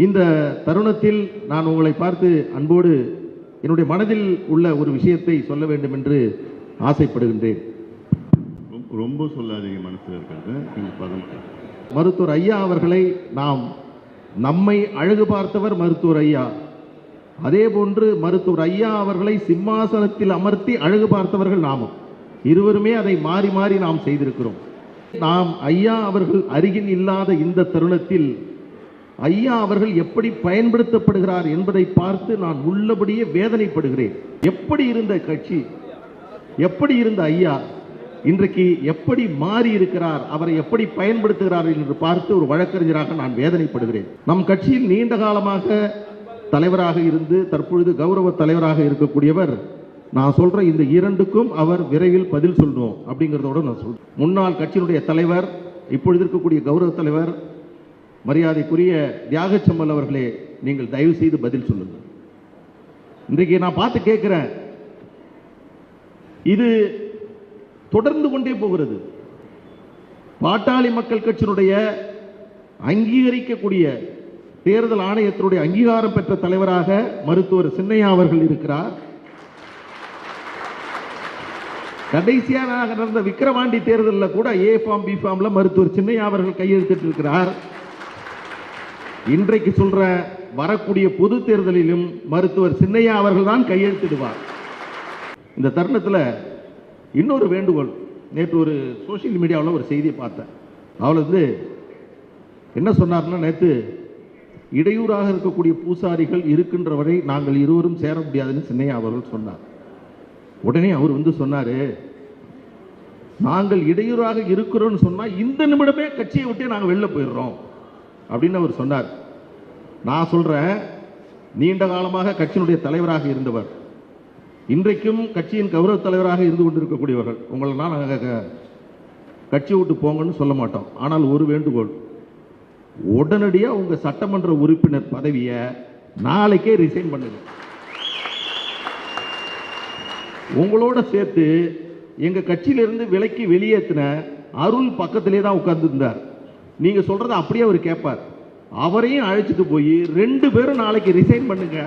இந்த தருணத்தில் நான் உங்களை பார்த்து அன்போடு என்னுடைய மனதில் உள்ள ஒரு விஷயத்தை சொல்ல வேண்டும் என்று ஆசைப்படுகின்றேன் ரொம்ப- சொல்லாதீங்க மனசுல இருக்கிறது. பதம். மருத்துவர் ஐயா அவர்களை நாம் நம்மை அழகு பார்த்தவர் மருத்துவர் ஐயா. அதே போன்று மருத்துவர் ஐயா அவர்களை சிம்மாசனத்தில் அமர்த்தி அழகு பார்த்தவர்கள் நாமும். இருவருமே அதை மாறி மாறி நாம் செய்திருக்கிறோம். நாம் ஐயா அவர்கள் அருகில் இல்லாத இந்த தருணத்தில் ஐயா அவர்கள் எப்படி பயன்படுத்தப்படுகிறார் என்பதை பார்த்து நான் உள்ளபடியே வேதனைப்படுகிறேன். எப்படி இருந்த கட்சி? எப்படி இருந்த ஐயா? இன்றைக்கு எப்படி மாறி இருக்கிறார்? அவரை எப்படி பயன்படுத்துகிறார் என்று பார்த்து ஒரு வழக்கறிஞராக நான் வேதனைப்படுகிறேன். நம் கட்சியில் நீண்ட காலமாக தலைவராக இருந்து தற்பொழுது கௌரவ தலைவராக இருக்கக்கூடியவர் நான் சொல்ற இந்த இரண்டுக்கும் அவர் விரைவில் பதில் சொல்லணும் அப்படிங்கிறதோட நான் சொல்றேன். முன்னாள் கட்சியினுடைய தலைவர் இப்பொழுது இருக்கக்கூடிய கௌரவ தலைவர் மரியாதைக்குரிய தியாகச்சம்மல் அவர்களே நீங்கள் தயவு செய்து பதில் சொல்லுங்கள். இன்றைக்கு நான் பார்த்து கேட்கிறேன். இது தொடர்ந்து கொண்டே போகிறது. பாட்டாளி மக்கள் கட்சியினுடைய அங்கீகரிக்கக்கூடிய தேர்தல் ஆணையத்தினுடைய அங்கீகாரம் பெற்ற தலைவராக மருத்துவர் சின்னையா அவர்கள் இருக்கிறார். கடைசியாக நடந்த விக்கிரவாண்டி தேர்தலில் கூட ஏ ஃபார்ம் பி ஃபார்ம்ல மருத்துவர் சின்னையா அவர்கள் கையெழுத்திட்டு இருக்கிறார் இன்றைக்கு சொல்ற வரக்கூடிய பொது தேர்தலிலும் மருத்துவர் சின்னையா அவர்கள் தான் கையெழுத்திடுவார். இந்த தருணத்தில் இன்னொரு வேண்டுகோள். நேற்று ஒரு சோஷியல் மீடியாவில் ஒரு செய்தியை பார்த்தேன். அவள் வந்து என்ன சொன்னார்னா நேற்று இடையூறாக இருக்கக்கூடிய பூசாரிகள் இருக்கின்ற வரை நாங்கள் இருவரும் சேர முடியாதுன்னு சின்னையா அவர்கள் சொன்னார். உடனே அவர் வந்து சொன்னார் நாங்கள் இடையூறாக இருக்கிறோம்னு சொன்னால் இந்த நிமிடமே கட்சியை விட்டே நாங்கள் வெளில போயிடுறோம். அப்படின்னு அவர் சொன்னார். நான் சொல்கிறேன் நீண்ட காலமாக கட்சியினுடைய தலைவராக இருந்தவர் இன்றைக்கும் கட்சியின் கௌரவ தலைவராக இருந்து கொண்டிருக்கக்கூடியவர்கள் உங்களை நான் நாங்கள் கட்சி விட்டு போங்கன்னு சொல்ல மாட்டோம். ஆனால் ஒரு வேண்டுகோள் உடனடியாக உங்கள் சட்டமன்ற உறுப்பினர் பதவியை நாளைக்கே ரிசைன் பண்ணுங்க. உங்களோட சேர்த்து எங்கள் கட்சியிலிருந்து விலைக்கு வெளியேற்றின அருள் பக்கத்திலே தான் உட்கார்ந்துருந்தார். நீங்கள் சொல்கிறத அப்படியே அவர் கேட்பார். அவரையும் அழைச்சிட்டு போய் ரெண்டு பேரும் நாளைக்கு ரிசைன் பண்ணுங்க.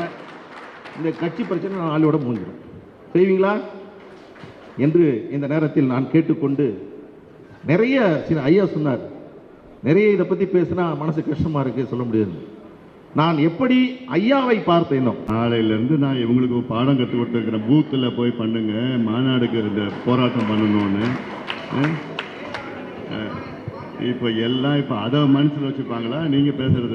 இந்த கட்சி பிரச்சனை நாளோட முடிஞ்சிடும் செய்வீங்களா என்று இந்த நேரத்தில் நான் கேட்டுக்கொண்டு நிறைய சில ஐயா சொன்னார். நிறைய இதை பற்றி பேசினா மனசு கஷ்டமாக இருக்கு சொல்ல முடியாது. நான் எப்படி ஐயாவை பார்த்தேனோ. நாளையிலேருந்து நான் இவங்களுக்கு பாடம் கற்றுக் கொடுத்துருக்கிறேன். பூத்தில் போய் பண்ணுங்க. மாநாடுக்கு இந்த போராட்டம் பண்ணணும்னு. இப்போ எல்லாம் இப்போ அதை மனசில் வச்சுருப்பாங்களா நீங்க பேசுறது.